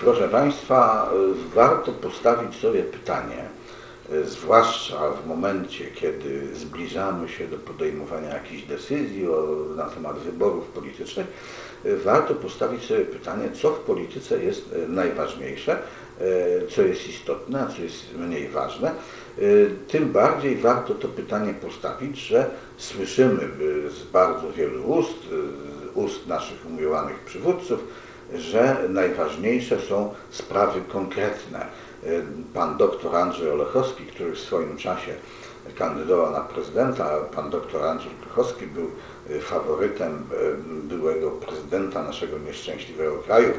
Proszę Państwa, warto postawić sobie pytanie, zwłaszcza w momencie, kiedy zbliżamy się do podejmowania jakichś decyzji na temat wyborów politycznych, warto postawić sobie pytanie, co w polityce jest najważniejsze, co jest istotne, a co jest mniej ważne. Tym bardziej warto to pytanie postawić, że słyszymy z bardzo wielu ust, ust naszych umiłowanych przywódców, że najważniejsze są sprawy konkretne. Pan doktor Andrzej Olechowski, który w swoim czasie kandydował na prezydenta, pan doktor Andrzej Olechowski był faworytem byłego prezydenta naszego nieszczęśliwego kraju,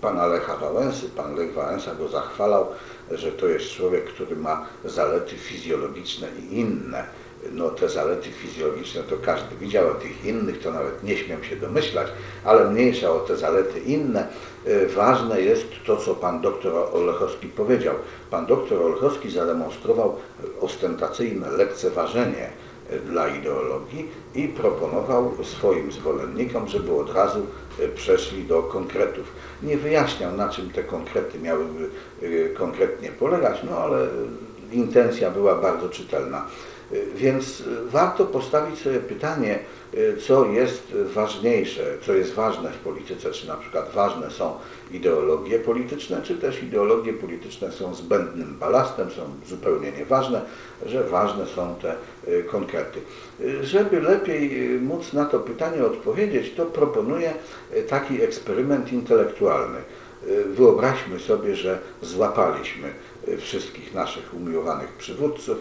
pana Lecha Wałęsy. Pan Lech Wałęsa go zachwalał, że to jest człowiek, który ma zalety fizjologiczne i inne no te zalety fizjologiczne to każdy widział, a tych innych to nawet nie śmiem się domyślać, ale mniejsza o te zalety inne. E, ważne jest to, co pan doktor Olechowski powiedział. Pan doktor Olechowski zademonstrował ostentacyjne lekceważenie e, dla ideologii i proponował swoim zwolennikom, żeby od razu e, przeszli do konkretów. Nie wyjaśniał, na czym te konkrety miałyby konkretnie polegać, no ale intencja była bardzo czytelna. Więc warto postawić sobie pytanie, co jest ważniejsze, co jest ważne w polityce, czy na przykład ważne są ideologie polityczne, czy też ideologie polityczne są zbędnym balastem, są zupełnie nieważne, że ważne są te y, konkrety. Żeby lepiej y, móc na to pytanie odpowiedzieć, to proponuję y, taki eksperyment intelektualny. Wyobraźmy sobie, że złapaliśmy wszystkich naszych umiłowanych przywódców,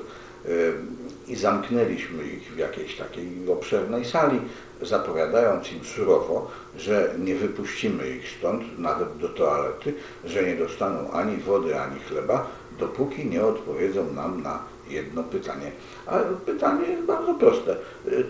i zamknęliśmy ich w jakiejś takiej obszernej sali, zapowiadając im surowo, że nie wypuścimy ich stąd, nawet do toalety, że nie dostaną ani wody, ani chleba, dopóki nie odpowiedzą nam na jedno pytanie. A pytanie jest bardzo proste.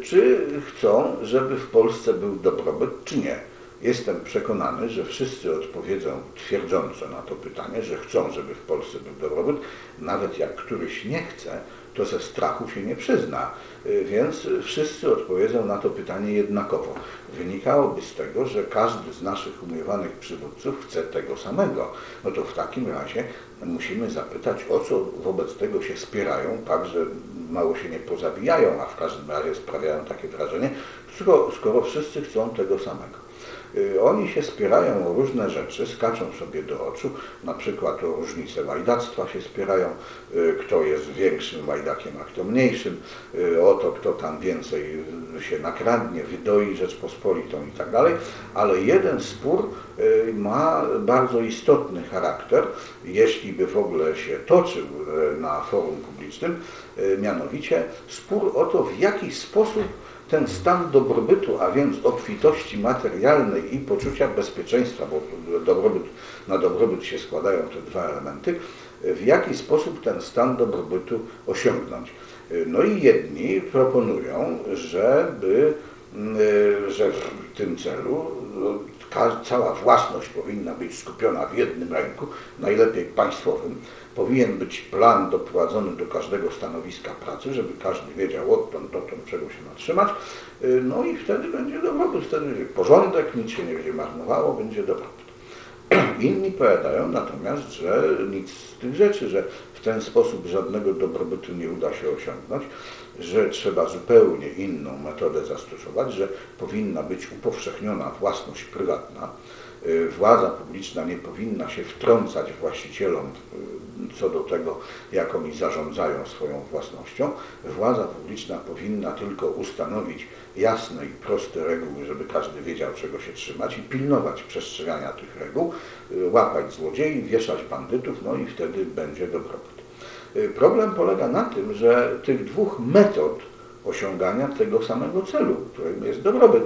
Czy chcą, żeby w Polsce był dobrobyt, czy nie? Jestem przekonany, że wszyscy odpowiedzą twierdząco na to pytanie, że chcą, żeby w Polsce był dobrobyt, nawet jak któryś nie chce, to ze strachu się nie przyzna. Y, więc wszyscy odpowiedzą na to pytanie jednakowo. Wynikałoby z tego, że każdy z naszych umiłowanych przywódców chce tego samego. No to w takim razie musimy zapytać, o co wobec tego się spierają, tak, że mało się nie pozabijają, a w każdym razie sprawiają takie wrażenie, skoro wszyscy chcą tego samego. Y, oni się spierają o różne rzeczy, skaczą sobie do oczu, na przykład o różnice łajdactwa się spierają, y, kto jest większym łajdakiem, a kto mniejszym, y, o to, kto tam więcej się nakradnie, wydoi Rzeczpospolitą i tak dalej, ale jeden spór ma bardzo istotny charakter, jeśli by w ogóle się toczył na forum publicznym, mianowicie spór o to, w jaki sposób ten stan dobrobytu, a więc obfitości materialnej i poczucia bezpieczeństwa, bo dobrobyt, na dobrobyt się składają te dwa elementy, w jaki sposób ten stan dobrobytu osiągnąć. No i jedni proponują, żeby, że w tym celu cała własność powinna być skupiona w jednym ręku, najlepiej państwowym, powinien być plan doprowadzony do każdego stanowiska pracy, żeby każdy wiedział odtąd dotąd czego się ma trzymać. Y, no i wtedy będzie dobrobyt, wtedy będzie porządek, nic się nie będzie marnowało, będzie dobrobyt. Inni powiadają natomiast, że nic z tych rzeczy, że w ten sposób żadnego dobrobytu nie uda się osiągnąć, że trzeba zupełnie inną metodę zastosować, że powinna być upowszechniona własność prywatna, Y, władza publiczna nie powinna się wtrącać właścicielom y, co do tego, jak oni zarządzają swoją własnością. Władza publiczna powinna tylko ustanowić jasne i proste reguły, żeby każdy wiedział, czego się trzymać i pilnować przestrzegania tych reguł, y, łapać złodziei, wieszać bandytów, no i wtedy będzie dobrobyt. Problem polega na tym, że tych dwóch metod osiągania tego samego celu, którym jest dobrobyt,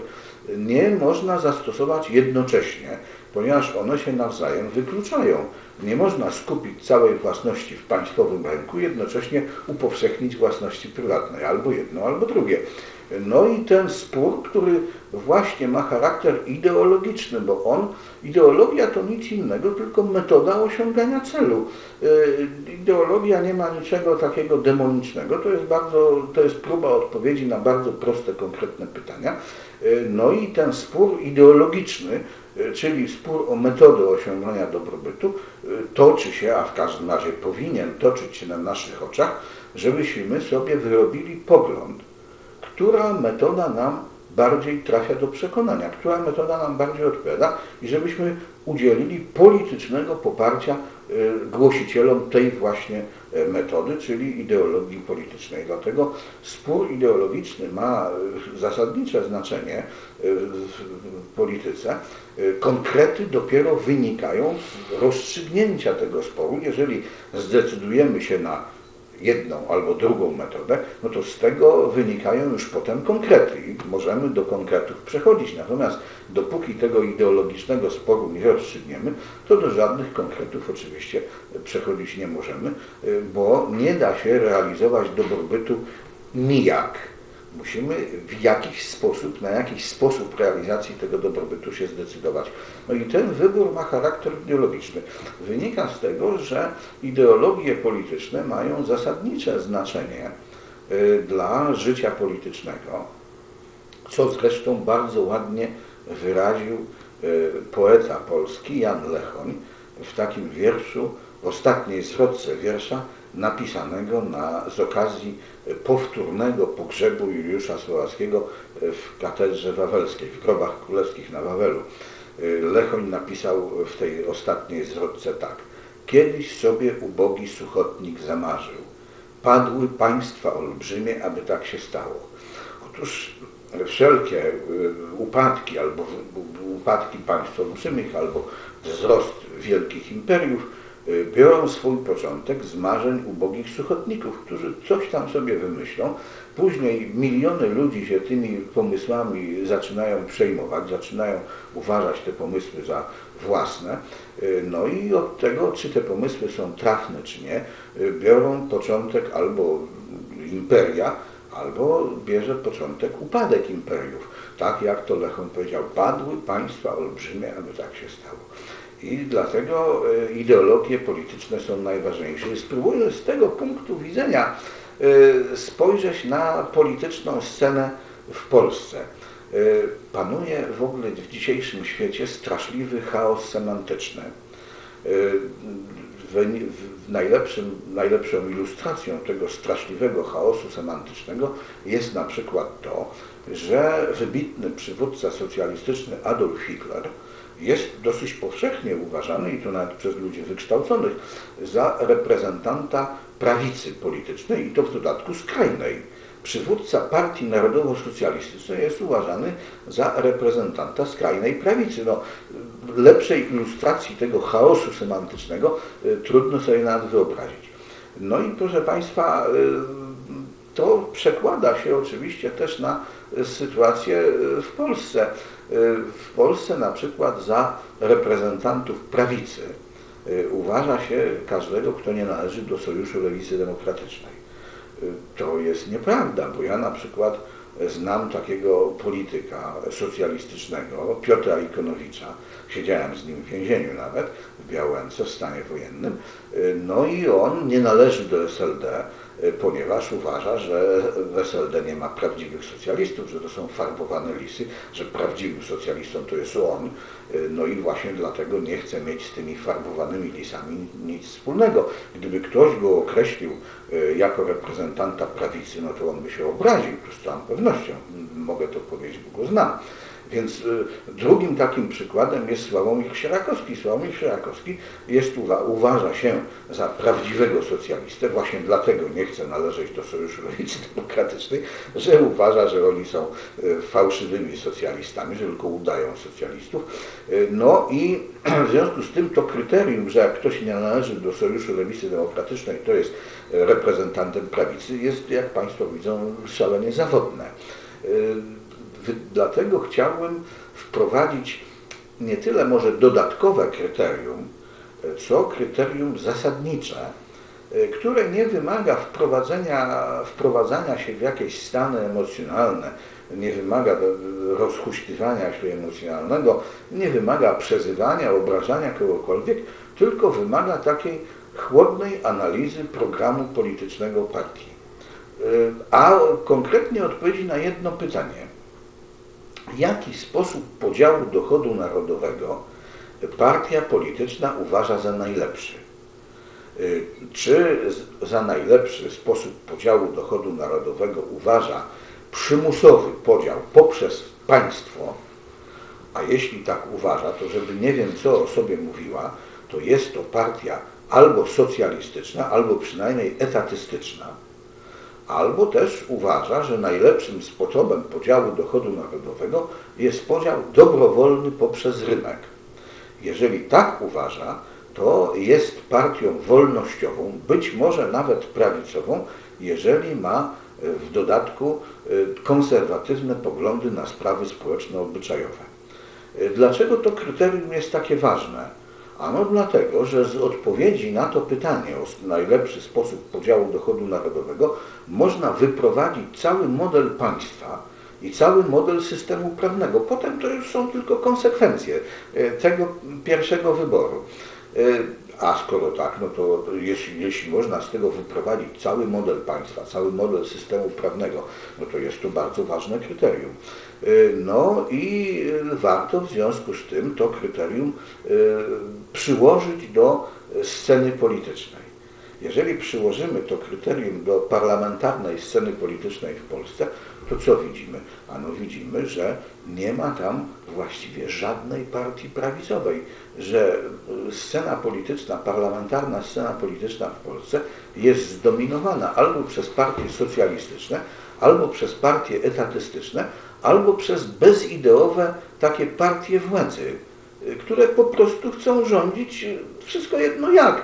nie można zastosować jednocześnie, ponieważ one się nawzajem wykluczają. Nie można skupić całej własności w państwowym ręku, jednocześnie upowszechnić własności prywatnej, albo jedno, albo drugie. No i ten spór, który właśnie ma charakter ideologiczny, bo on, ideologia to nic innego, tylko metoda osiągania celu. Y, ideologia nie ma niczego takiego demonicznego, to jest, bardzo, to jest próba odpowiedzi na bardzo proste, konkretne pytania. Y, no i ten spór ideologiczny czyli spór o metodę osiągania dobrobytu, toczy się, a w każdym razie powinien toczyć się na naszych oczach, żebyśmy sobie wyrobili pogląd, która metoda nam bardziej trafia do przekonania, która metoda nam bardziej odpowiada i żebyśmy udzielili politycznego poparcia y, głosicielom tej właśnie y, metody, czyli ideologii politycznej. Dlatego spór ideologiczny ma y, zasadnicze znaczenie w polityce. Konkrety dopiero wynikają z rozstrzygnięcia tego sporu. Jeżeli zdecydujemy się na jedną albo drugą metodę, no to z tego wynikają już potem konkrety i możemy do konkretów przechodzić. Natomiast dopóki tego ideologicznego sporu nie rozstrzygniemy, to do żadnych konkretów oczywiście przechodzić nie możemy, bo nie da się realizować dobrobytu nijak Musimy w jakiś sposób, na jakiś sposób realizacji tego dobrobytu się zdecydować. No i ten wybór ma charakter ideologiczny. Wynika z tego, że ideologie polityczne mają zasadnicze znaczenie y, dla życia politycznego, co zresztą bardzo ładnie wyraził y, poeta polski Jan Lechoń w takim wierszu, w ostatniej zwrotce wiersza, napisanego na, z okazji powtórnego pogrzebu Juliusza Słowackiego w katedrze wawelskiej, w grobach królewskich na Wawelu. Lechoń napisał w tej ostatniej zwrotce tak. Kiedyś sobie ubogi suchotnik zamarzył. Padły państwa olbrzymie, aby tak się stało. Otóż wszelkie y, upadki albo upadki państw olbrzymich, albo wzrost wielkich imperiów Y, biorą swój początek z marzeń ubogich suchotników, którzy coś tam sobie wymyślą. Później miliony ludzi się tymi pomysłami zaczynają przejmować, zaczynają uważać te pomysły za własne. Y, no i od tego, czy te pomysły są trafne, czy nie, y, biorą początek albo imperia, albo bierze początek upadek imperiów. Tak jak to Lechon powiedział, padły państwa olbrzymie, aby tak się stało. I dlatego e, ideologie polityczne są najważniejsze. I spróbuję z tego punktu widzenia e, spojrzeć na polityczną scenę w Polsce. E, panuje w ogóle w dzisiejszym świecie straszliwy chaos semantyczny. Najlepszym, najlepszą ilustracją tego straszliwego chaosu semantycznego jest na przykład to, że wybitny przywódca socjalistyczny Adolf Hitler jest dosyć powszechnie uważany, i to nawet przez ludzi wykształconych, za reprezentanta prawicy politycznej i to w dodatku skrajnej. Przywódca Partii Narodowo-Socjalistycznej jest uważany za reprezentanta skrajnej prawicy. No, lepszej ilustracji tego chaosu semantycznego y, trudno sobie nawet wyobrazić. No i proszę Państwa, y, to przekłada się oczywiście też na sytuację y, w Polsce. Y, w Polsce na przykład za reprezentantów prawicy uważa się każdego, kto nie należy do Sojuszu Lewicy Demokratycznej. To jest nieprawda, bo ja na przykład znam takiego polityka socjalistycznego, Piotra Ikonowicza, siedziałem z nim w więzieniu nawet, w Białęce, w stanie wojennym, no i on nie należy do SLD, ponieważ uważa, że w SLD nie ma prawdziwych socjalistów, że to są farbowane lisy, że prawdziwym socjalistą to jest on. Y, no i właśnie dlatego nie chce mieć z tymi farbowanymi lisami nic wspólnego. Gdyby ktoś go określił y, jako reprezentanta prawicy, no to on by się obraził, z całą pewnością. Mogę to powiedzieć, bo go znam. Więc y, drugim takim przykładem jest Sławomir Sierakowski. Sławomir Sierakowski jest, uważa się za prawdziwego socjalistę, właśnie dlatego nie chce należeć do Sojuszu Lewicy Demokratycznej, że uważa, że oni są y, fałszywymi socjalistami, że tylko udają socjalistów. Y, no i w związku z tym to kryterium, że jak ktoś nie należy do Sojuszu Lewicy Demokratycznej, to jest reprezentantem prawicy, jest, jak Państwo widzą, szalenie zawodne Dlatego chciałbym wprowadzić nie tyle może dodatkowe kryterium, co kryterium zasadnicze, które nie wymaga wprowadzenia, wprowadzania się w jakieś stany emocjonalne, nie wymaga rozhuśtywania się emocjonalnego, nie wymaga przezywania, obrażania kogokolwiek, tylko wymaga takiej chłodnej analizy programu politycznego partii. A konkretnie odpowiedzi na jedno pytanie jaki sposób podziału dochodu narodowego partia polityczna uważa za najlepszy. Y, czy za najlepszy sposób podziału dochodu narodowego uważa przymusowy podział poprzez państwo, a jeśli tak uważa, to żeby nie wiem co o sobie mówiła, to jest to partia albo socjalistyczna, albo przynajmniej etatystyczna, albo też uważa, że najlepszym sposobem podziału dochodu narodowego jest podział dobrowolny poprzez rynek. Jeżeli tak uważa, to jest partią wolnościową, być może nawet prawicową, jeżeli ma e, w dodatku e, konserwatywne poglądy na sprawy społeczno-obyczajowe. E, dlaczego to kryterium jest takie ważne? Ano dlatego, że z odpowiedzi na to pytanie o najlepszy sposób podziału dochodu narodowego można wyprowadzić cały model państwa i cały model systemu prawnego. Potem to już są tylko konsekwencje tego pierwszego wyboru. A skoro tak, no to jeśli, jeśli można z tego wyprowadzić cały model państwa, cały model systemu prawnego, no to jest to bardzo ważne kryterium. Y, no i warto w związku z tym to kryterium y, przyłożyć do sceny politycznej. Jeżeli przyłożymy to kryterium do parlamentarnej sceny politycznej w Polsce, to co widzimy? Ano widzimy, że nie ma tam właściwie żadnej partii prawicowej, że scena polityczna, parlamentarna scena polityczna w Polsce jest zdominowana albo przez partie socjalistyczne, albo przez partie etatystyczne, albo przez bezideowe takie partie władzy, które po prostu chcą rządzić wszystko jedno jak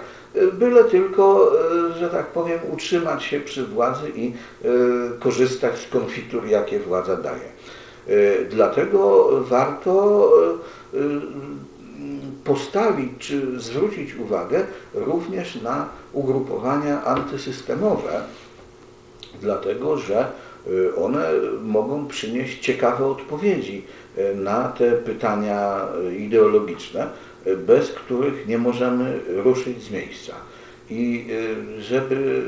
byle tylko, e, że tak powiem, utrzymać się przy władzy i e, korzystać z konfitur, jakie władza daje. E, dlatego warto postawić czy zwrócić uwagę również na ugrupowania antysystemowe, dlatego że one mogą przynieść ciekawe odpowiedzi na te pytania ideologiczne, bez których nie możemy ruszyć z miejsca. I y, żeby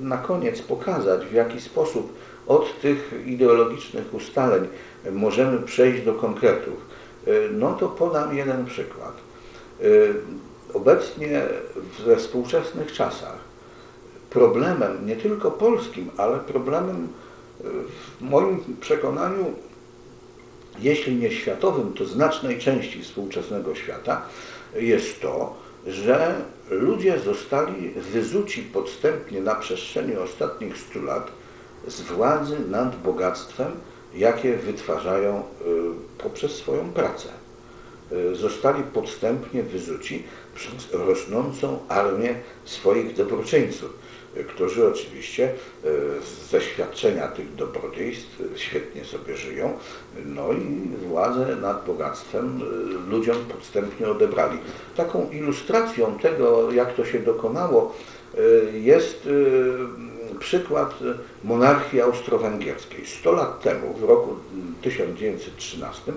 na koniec pokazać, w jaki sposób od tych ideologicznych ustaleń możemy przejść do konkretów, y, no to podam jeden przykład. Y, obecnie we współczesnych czasach problemem nie tylko polskim, ale problemem w moim przekonaniu jeśli nie światowym, to znacznej części współczesnego świata, jest to, że ludzie zostali wyzuci podstępnie na przestrzeni ostatnich stu lat z władzy nad bogactwem, jakie wytwarzają y, poprzez swoją pracę. Y, zostali podstępnie wyzuci przez rosnącą armię swoich dobroczyńców którzy oczywiście e, ze świadczenia tych dobrodziejstw świetnie sobie żyją, no i władzę nad bogactwem ludziom podstępnie odebrali. Taką ilustracją tego, jak to się dokonało, jest przykład monarchii austro-węgierskiej. 100 lat temu, w roku 1913,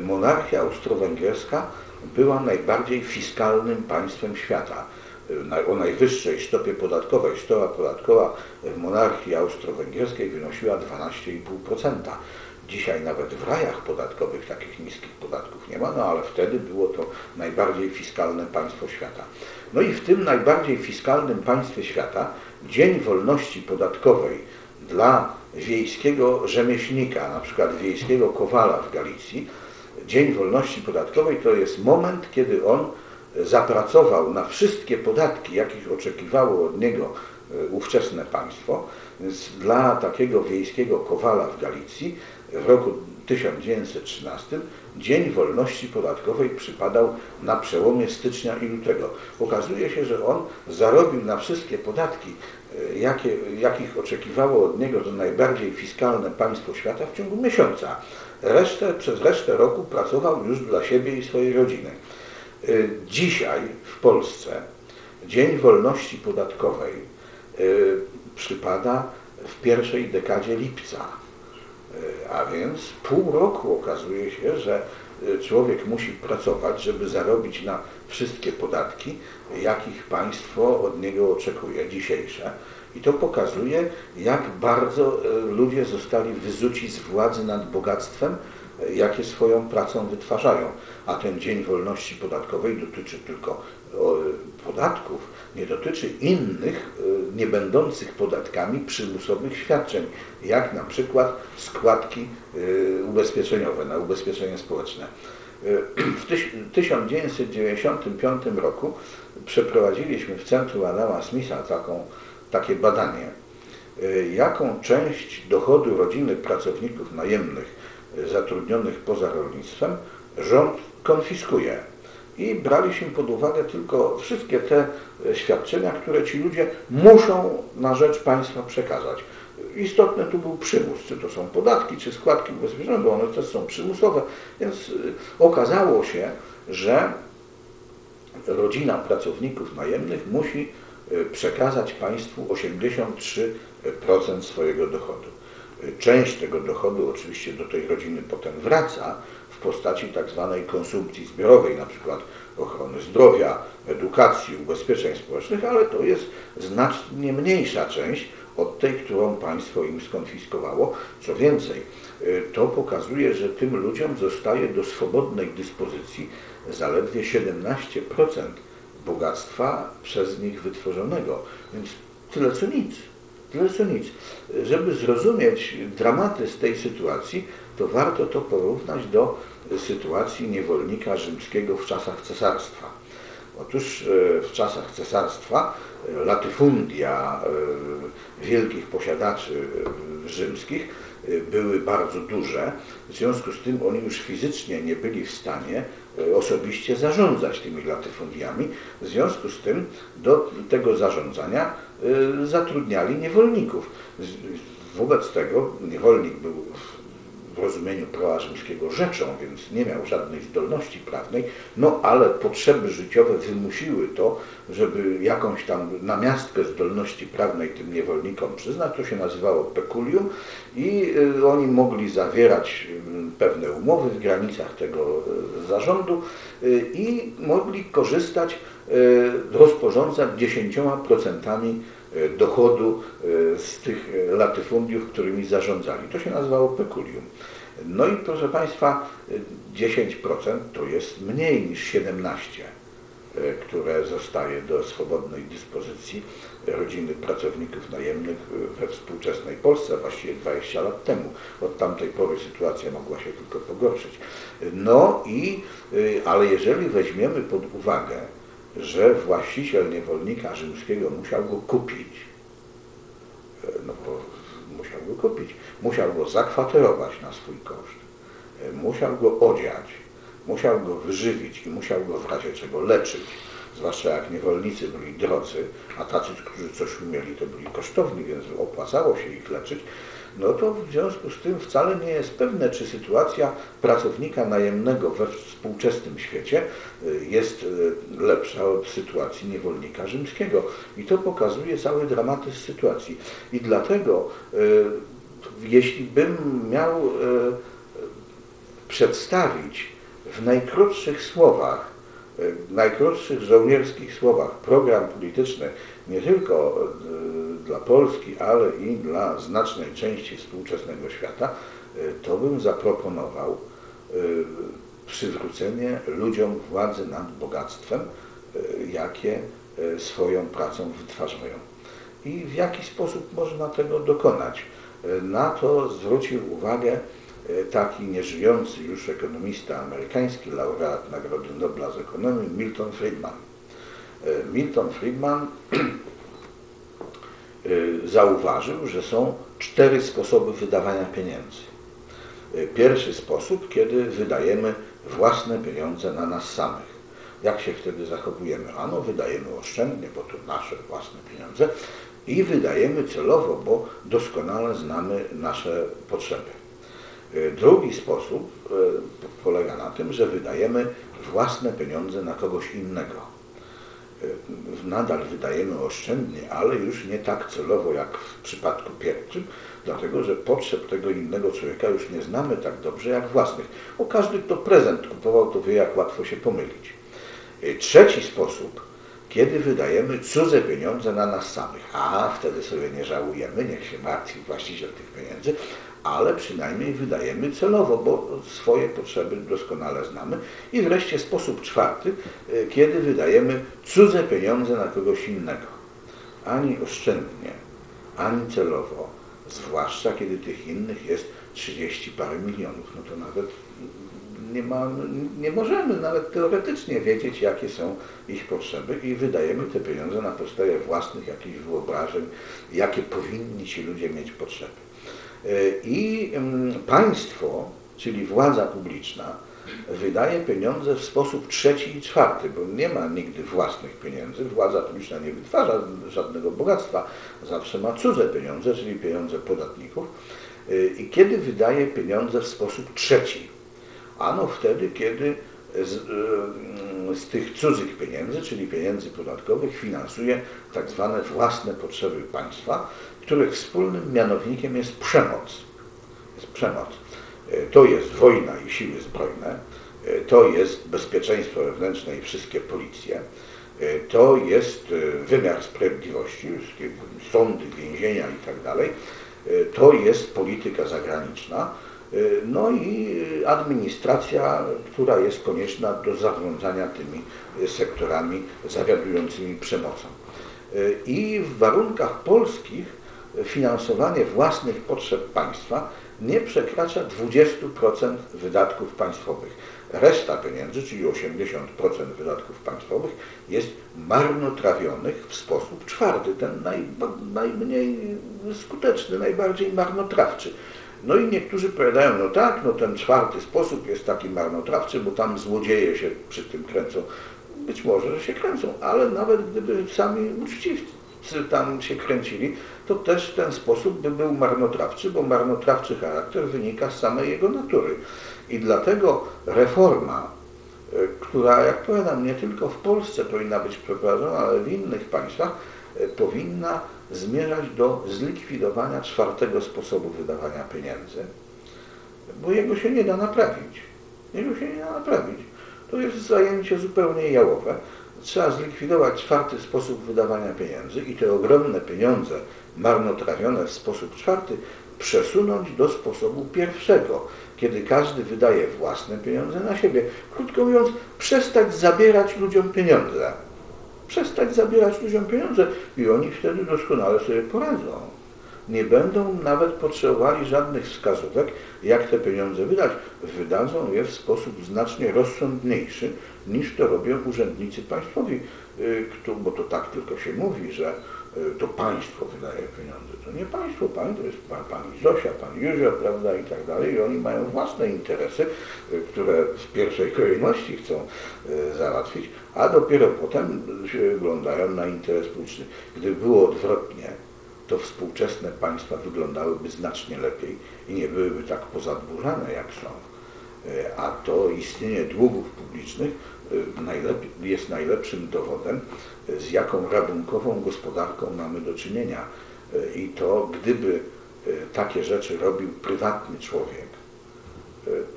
monarchia austro-węgierska była najbardziej fiskalnym państwem świata o najwyższej stopie podatkowej. Stopa podatkowa w monarchii austro-węgierskiej wynosiła 12,5%. Dzisiaj nawet w rajach podatkowych takich niskich podatków nie ma, no ale wtedy było to najbardziej fiskalne państwo świata. No i w tym najbardziej fiskalnym państwie świata Dzień Wolności Podatkowej dla wiejskiego rzemieślnika, na przykład wiejskiego kowala w Galicji, Dzień Wolności Podatkowej to jest moment, kiedy on zapracował na wszystkie podatki, jakich oczekiwało od niego e, ówczesne państwo, więc dla takiego wiejskiego kowala w Galicji w roku 1913 Dzień Wolności Podatkowej przypadał na przełomie stycznia i lutego. Okazuje się, że on zarobił na wszystkie podatki, e, jakie, jakich oczekiwało od niego to najbardziej fiskalne państwo świata w ciągu miesiąca. Resztę, przez resztę roku pracował już dla siebie i swojej rodziny. Y, dzisiaj w Polsce Dzień Wolności Podatkowej y, przypada w pierwszej dekadzie lipca. Y, a więc pół roku okazuje się, że człowiek musi pracować, żeby zarobić na wszystkie podatki, jakich państwo od niego oczekuje dzisiejsze. I to pokazuje, jak bardzo ludzie zostali wyzuci z władzy nad bogactwem, jakie swoją pracą wytwarzają. A ten Dzień Wolności Podatkowej dotyczy tylko podatków, nie dotyczy innych, e, nie będących podatkami przymusowych świadczeń, jak na przykład składki e, ubezpieczeniowe na ubezpieczenie społeczne. E, w 1995 roku przeprowadziliśmy w Centrum Adama Smitha taką, takie badanie, jaką część dochodu rodziny pracowników najemnych zatrudnionych poza rolnictwem rząd konfiskuje. I braliśmy pod uwagę tylko wszystkie te świadczenia, które ci ludzie muszą na rzecz państwa przekazać. Istotny tu był przymus, czy to są podatki, czy składki ubezpieczone, bo one też są przymusowe, więc okazało się, że rodzina pracowników najemnych musi przekazać państwu 83% swojego dochodu. Część tego dochodu oczywiście do tej rodziny potem wraca w postaci tak zwanej konsumpcji zbiorowej, na przykład ochrony zdrowia, edukacji, ubezpieczeń społecznych, ale to jest znacznie mniejsza część od tej, którą państwo im skonfiskowało. Co więcej, to pokazuje, że tym ludziom zostaje do swobodnej dyspozycji zaledwie 17% bogactwa przez nich wytworzonego, więc tyle co nic. Tyle co nic. Żeby zrozumieć dramaty z tej sytuacji, to warto to porównać do sytuacji niewolnika rzymskiego w czasach cesarstwa. Otóż e, w czasach cesarstwa e, latyfundia e, wielkich posiadaczy rzymskich były bardzo duże, w związku z tym oni już fizycznie nie byli w stanie osobiście zarządzać tymi latyfundiami, w związku z tym do tego zarządzania zatrudniali niewolników. Wobec tego niewolnik był w rozumieniu prawa rzymskiego rzeczą, więc nie miał żadnej zdolności prawnej, no ale potrzeby życiowe wymusiły to, żeby jakąś tam namiastkę zdolności prawnej tym niewolnikom przyznać. To się nazywało pekulium i y, oni mogli zawierać y, pewne umowy w granicach tego y, zarządu i mogli korzystać rozporządzać 10% dochodu z tych latyfundiów, którymi zarządzali. To się nazywało pekulium. No i proszę Państwa, 10% to jest mniej niż 17%, które zostaje do swobodnej dyspozycji rodziny pracowników najemnych we współczesnej Polsce, właściwie 20 lat temu. Od tamtej pory sytuacja mogła się tylko pogorszyć. No i, ale jeżeli weźmiemy pod uwagę, że właściciel niewolnika rzymskiego musiał go kupić, no bo musiał go kupić, musiał go zakwaterować na swój koszt, e, musiał go odziać, musiał go wyżywić i musiał go w razie czego leczyć, zwłaszcza jak niewolnicy byli drodzy, a tacy, którzy coś umieli, to byli kosztowni, więc opłacało się ich leczyć, no to w związku z tym wcale nie jest pewne, czy sytuacja pracownika najemnego we współczesnym świecie y, jest y, lepsza od sytuacji niewolnika rzymskiego. I to pokazuje cały dramatyzm sytuacji. I dlatego, y, jeśli bym miał przedstawić w najkrótszych słowach, w najkrótszych żołnierskich słowach program polityczny nie tylko dla Polski, ale i dla znacznej części współczesnego świata, y, to bym zaproponował y, przywrócenie ludziom władzy nad bogactwem, jakie swoją pracą wytwarzają. I w jaki sposób można tego dokonać? Na to zwrócił uwagę taki nieżyjący już ekonomista amerykański, laureat Nagrody Nobla z ekonomii, Milton Friedman. Milton Friedman Y, zauważył, że są cztery sposoby wydawania pieniędzy. Pierwszy sposób, kiedy wydajemy własne pieniądze na nas samych. Jak się wtedy zachowujemy? Ano, wydajemy oszczędnie, bo to nasze własne pieniądze i wydajemy celowo, bo doskonale znamy nasze potrzeby. Y, drugi sposób polega na tym, że wydajemy własne pieniądze na kogoś innego nadal wydajemy oszczędnie, ale już nie tak celowo jak w przypadku pierwszym, dlatego że potrzeb tego innego człowieka już nie znamy tak dobrze jak własnych. Bo każdy, kto prezent kupował, to wie, jak łatwo się pomylić. Trzeci sposób, kiedy wydajemy cudze pieniądze na nas samych. A wtedy sobie nie żałujemy, niech się martwi właściciel tych pieniędzy, ale przynajmniej wydajemy celowo, bo swoje potrzeby doskonale znamy. I wreszcie sposób czwarty, e, kiedy wydajemy cudze pieniądze na kogoś innego. Ani oszczędnie, ani celowo, zwłaszcza kiedy tych innych jest 30 parę milionów. No to nawet nie, ma, nie możemy nawet teoretycznie wiedzieć, jakie są ich potrzeby i wydajemy te pieniądze na podstawie własnych jakichś wyobrażeń, jakie powinni ci ludzie mieć potrzeby. E, I państwo, czyli władza publiczna, wydaje pieniądze w sposób trzeci i czwarty, bo nie ma nigdy własnych pieniędzy. Władza publiczna nie wytwarza żadnego bogactwa, zawsze ma cudze pieniądze, czyli pieniądze podatników. E, I kiedy wydaje pieniądze w sposób trzeci? Ano wtedy, kiedy z, e, tych cudzych pieniędzy, czyli pieniędzy podatkowych, finansuje tak zwane własne potrzeby państwa, których wspólnym mianownikiem jest przemoc. Jest przemoc. E, to jest wojna i siły zbrojne, e, to jest bezpieczeństwo wewnętrzne i wszystkie policje, to jest wymiar sprawiedliwości, sądy, więzienia i tak to jest polityka zagraniczna, no i administracja, która jest konieczna do zarządzania tymi sektorami zawiadującymi przemocą. I w warunkach polskich finansowanie własnych potrzeb państwa nie przekracza 20% wydatków państwowych. Reszta pieniędzy, czyli 80% wydatków państwowych, jest marnotrawionych w sposób czwarty, ten naj, najmniej skuteczny, najbardziej marnotrawczy. No i niektórzy powiadają, no tak, no ten czwarty sposób jest taki marnotrawczy, bo tam złodzieje się przy tym kręcą. Być może, że się kręcą, ale nawet gdyby sami uczciwcy tam się kręcili, to też ten sposób by był marnotrawczy, bo marnotrawczy charakter wynika z samej jego natury. I dlatego reforma, e, która, jak powiadam, nie tylko w Polsce powinna być przeprowadzona, ale w innych państwach, e, powinna zmierzać do zlikwidowania czwartego sposobu wydawania pieniędzy, bo jego się nie da naprawić. Jego się nie da naprawić. To jest zajęcie zupełnie jałowe. Trzeba zlikwidować czwarty sposób wydawania pieniędzy i te ogromne pieniądze marnotrawione w sposób czwarty przesunąć do sposobu pierwszego, kiedy każdy wydaje własne pieniądze na siebie. Krótko mówiąc, przestać zabierać ludziom pieniądze przestać zabierać ludziom pieniądze i oni wtedy doskonale sobie poradzą. Nie będą nawet potrzebowali żadnych wskazówek, jak te pieniądze wydać. Wydadzą je w sposób znacznie rozsądniejszy, niż to robią urzędnicy państwowi, y, bo to tak tylko się mówi, że to państwo wydaje pieniądze. To nie państwo, pani to jest pani Zosia, pan Józio, prawda, i tak dalej. I oni mają własne interesy, y, które w pierwszej kolejności chcą załatwić, a dopiero potem się oglądają na interes publiczny. Gdyby było odwrotnie, to współczesne państwa wyglądałyby znacznie lepiej i nie byłyby tak pozadburzane jak są. E, a to istnienie długów publicznych e, jest najlepszym dowodem, e, z jaką rabunkową gospodarką mamy do czynienia. I to gdyby takie rzeczy robił prywatny człowiek,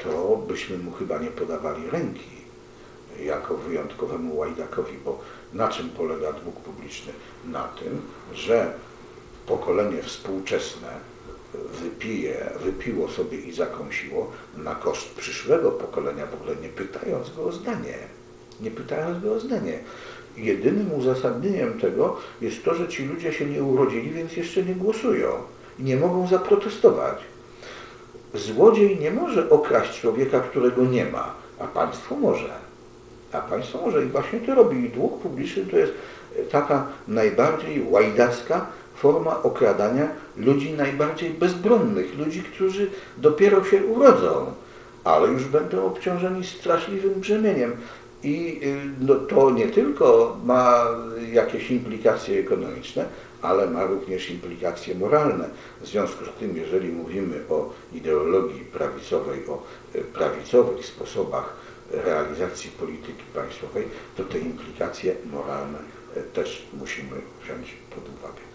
to byśmy mu chyba nie podawali ręki jako wyjątkowemu łajdakowi, bo na czym polega dług publiczny? Na tym, że pokolenie współczesne wypije, wypiło sobie i zakąsiło na koszt przyszłego pokolenia, w ogóle nie pytając go o zdanie. Nie pytając go o zdanie. Jedynym uzasadnieniem tego jest to, że ci ludzie się nie urodzili, więc jeszcze nie głosują i nie mogą zaprotestować. Złodziej nie może okraść człowieka, którego nie ma, a państwo może. A państwo może i właśnie to robi. I dług publiczny to jest taka najbardziej łajdacka forma okradania ludzi najbardziej bezbronnych, ludzi, którzy dopiero się urodzą, ale już będą obciążeni straszliwym brzemieniem. I y, no, to nie tylko ma jakieś implikacje ekonomiczne, ale ma również implikacje moralne. W związku z tym, jeżeli mówimy o ideologii prawicowej, o y, prawicowych sposobach realizacji polityki państwowej, to te implikacje moralne e, też musimy wziąć pod uwagę.